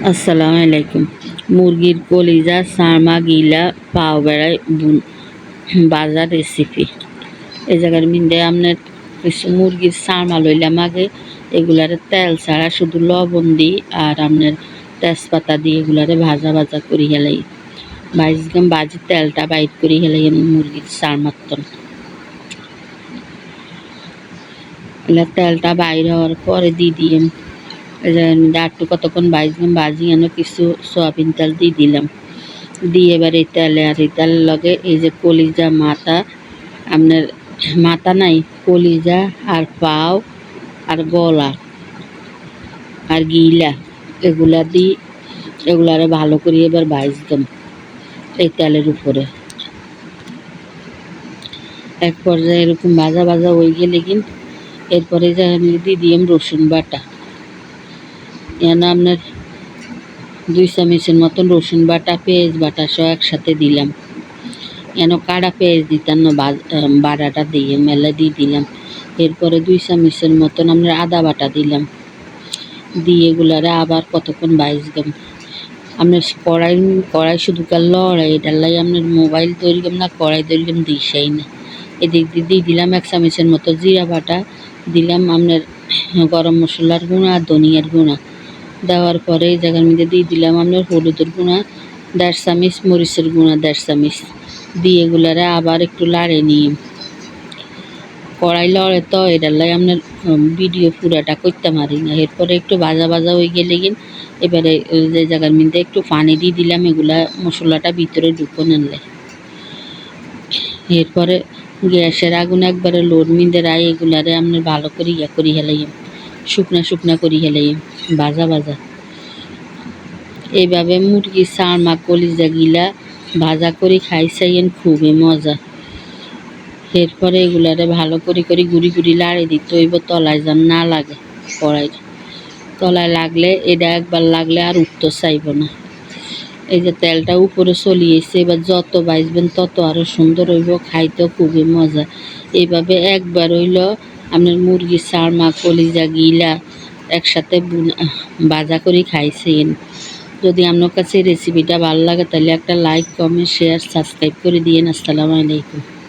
আসসালামু আলাইকুম। মুরগির কলিজা, সারমা, গিলা, পাও বেড়াই, বুন- বাজার রেসিপি এই জায়গার মিন্দে আপনার কিছু মুরগির সারমা লইলাম আগে। এগুলারে তেল ছাড়া শুধু লবণ দিই আর আপনার তেজপাতা দিয়ে এগুলারে ভাজা ভাজা করি হেলাই। ভাজগাম বাজি তেলটা বাইট করি হেলাই মুরগির সারমাত্তন তেলটা বাইর হওয়ার পরে দিয়ে দিয়ে আমি কতক্ষণ ভাজলাম ভাজি এনে কিছু সয়াবিন তেল দিয়ে দিলাম। দিয়ে এবার এই তেলে আর এই তেলের লগে এই যে কলিজা মাথা, আপনার মাথা নাই, কলিজা আর পাও আর গলা আর গিলা, এগুলা দিই এগুলারে ভালো করে এবার ভাজতাম এই তেলের উপরে। এক পর্যায়ে এরকম ভাজা ভাজা হয়ে গেলে কিন্তু এরপরে যে আমি দিয়ে দিলাম রসুন বাটা। এখানে আপনার দুই চামচের মতন রসুন বাটা, পেঁয়াজ বাটা সব একসাথে দিলাম। এন কাড়া পেঁয়াজ দিতাম না বাটাটা দিয়ে মেলা দিয়ে দিলাম। এরপরে দুই চামচের মতন আপনার আদা বাটা দিলাম। দিয়ে এগুলারে আবার কতক্ষণ বাইজগাম আপনার কড়াই কড়াই শুধু কাল লড়াই, এটার লাই আপনার মোবাইল তৈরি না, কড়াই তৈরি দিসাই না। এদিক দিয়ে দিয়ে দিলাম এক চামচের মতো জিরা বাটা। দিলাম আপনার গরম মশলার গুঁড়া আর ধনিয়ার গুঁড়া। দেওয়ার পরে এই জায়গার মধ্যে দিয়ে দিলাম আপনার হলুদের গুঁড়া দেড় চামিচ মরিচের গুঁড়া দেড় চামিচ দিয়ে এগুলারে আবার একটু লাড়ে নিয়ে। কড়াই লড়ে তো এটার লাই আপনার ভিডিও পুরাটা করতে পারি না। এরপরে একটু ভাজা ভাজা হয়ে গেলে গিন এবারে যে জায়গার মধ্যে একটু পানি দিয়ে দিলাম, এগুলা মশলাটা ভিতরে ঢুকো নেলে এরপরে গ্যাসের আগুন একবারে লোড মিন্দে রায় এগুলারে আপনার ভালো করে ইয়া করি হেলাইম শুকনা শুকনা করি হেলাইম ভাজা ভাজা এইভাবে মুরগির সারমা কলিজা গিলা ভাজা করে খাইছাইয়েন খুবই মজা। এরপরে এগুলারে ভালো করে করে গুড়ি গুড়ি লাড়ে দিতে হইব, তলায় যেন না লাগে কড়াই। তলায় লাগলে, এটা একবার লাগলে আর উঠতে চাইব না। এই যে তেলটা উপরে চলিয়েছে এবার যত বাইসবেন তত আরও সুন্দর হইব, খাইতেও খুবই মজা। এইভাবে একবার হইল আপনার মুরগির সারমা কলিজা গিলা একসাথে বাজা করে খাইছেন। যদি আপনার কাছে রেসিপিটা ভালো লাগে, তাহলে একটা লাইক কমেন্ট শেয়ার সাবস্ক্রাইব করে দিয়েন। আসসালামু আলাইকুম।